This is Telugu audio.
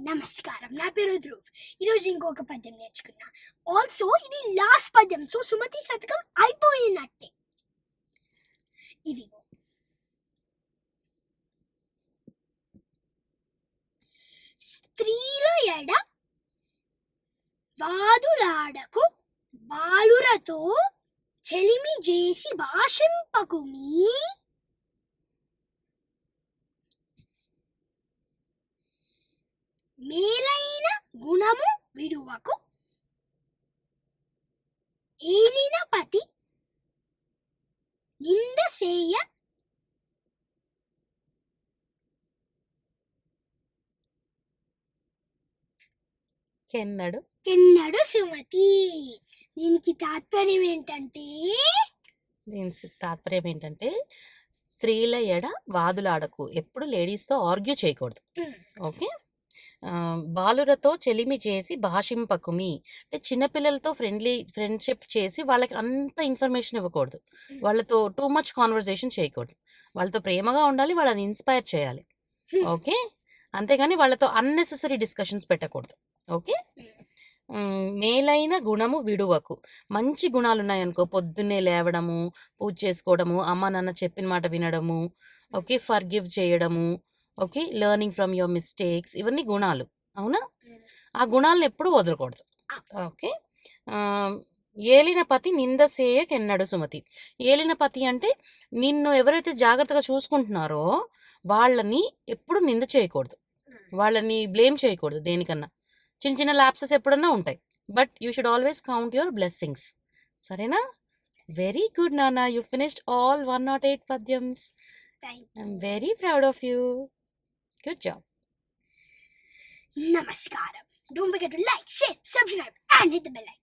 నమస్కారం. నా పేరు ధ్రువ్. ఈరోజు ఇంకొక పద్యం నేర్చుకున్నా. ఆల్సో ఇది లాస్ట్ పద్యం. సో సుమతి శతకం అయిపోయినట్టే. ఇది స్త్రీల ఎడ వాదులాడకు బాలురతో చెలిమి చేసి భాషింపకు మీ మేలైన గుణము విడువకు. ఏలిన పతి నింద సేయ కెన్నడు. కెన్నడు సుమతి. దీనికి తాత్పర్యం ఏంటంటే? దీని తాత్పర్యం ఏంటంటే స్త్రీల ఎడ వాదులాడకు. ఎప్పుడు లేడీస్తో ఆర్గ్యూ చేయకూడదు. ఓకే? బాలురతో చెలిమి చేసి భాషింపకుమి. అంటే చిన్నపిల్లలతో ఫ్రెండ్లీ ఫ్రెండ్షిప్ చేసి వాళ్ళకి అంత ఇన్ఫర్మేషన్ ఇవ్వకూడదు. వాళ్ళతో టూ మచ్ కాన్వర్జేషన్ చేయకూడదు. వాళ్ళతో ప్రేమగా ఉండాలి వాళ్ళని ఇన్స్పైర్ చేయాలి. ఓకే? అంతేగాని వాళ్ళతో అన్నెసెసరీ డిస్కషన్స్ పెట్టకూడదు. ఓకే? మేలైన గుణము విడువకు. మంచి గుణాలు ఉన్నాయనుకో పొద్దున్నే లేవడము పూజ చేసుకోవడము అమ్మ నాన్న చెప్పిన మాట వినడము ఓకే ఫర్ గివ్ చేయడము okay. Learning from your mistakes ఇవన్నీ గుణాలు. అవునా? ఆ గుణాలను ఎప్పుడూ వదలకూడదు. ఓకే. ఏలిన పతి నింద సేయకెన్నడు సుమతి. ఏలిన పతి అంటే నిన్ను ఎవరైతే జాగ్రత్తగా చూసుకుంటున్నారో వాళ్ళని ఎప్పుడు నింద చేయకూడదు. వాళ్ళని బ్లేమ్ చేయకూడదు దేనికన్నా. చిన్న చిన్న ల్యాప్సెస్ ఎప్పుడన్నా ఉంటాయి. But you should always count your blessings. సరేనా? వెరీ గుడ్ నాన్న. You finished all one naught eight పద్యమ్స్. I'm very proud of you. Good job. Namaskaram. Don't forget to like, share, subscribe, and hit the bell icon.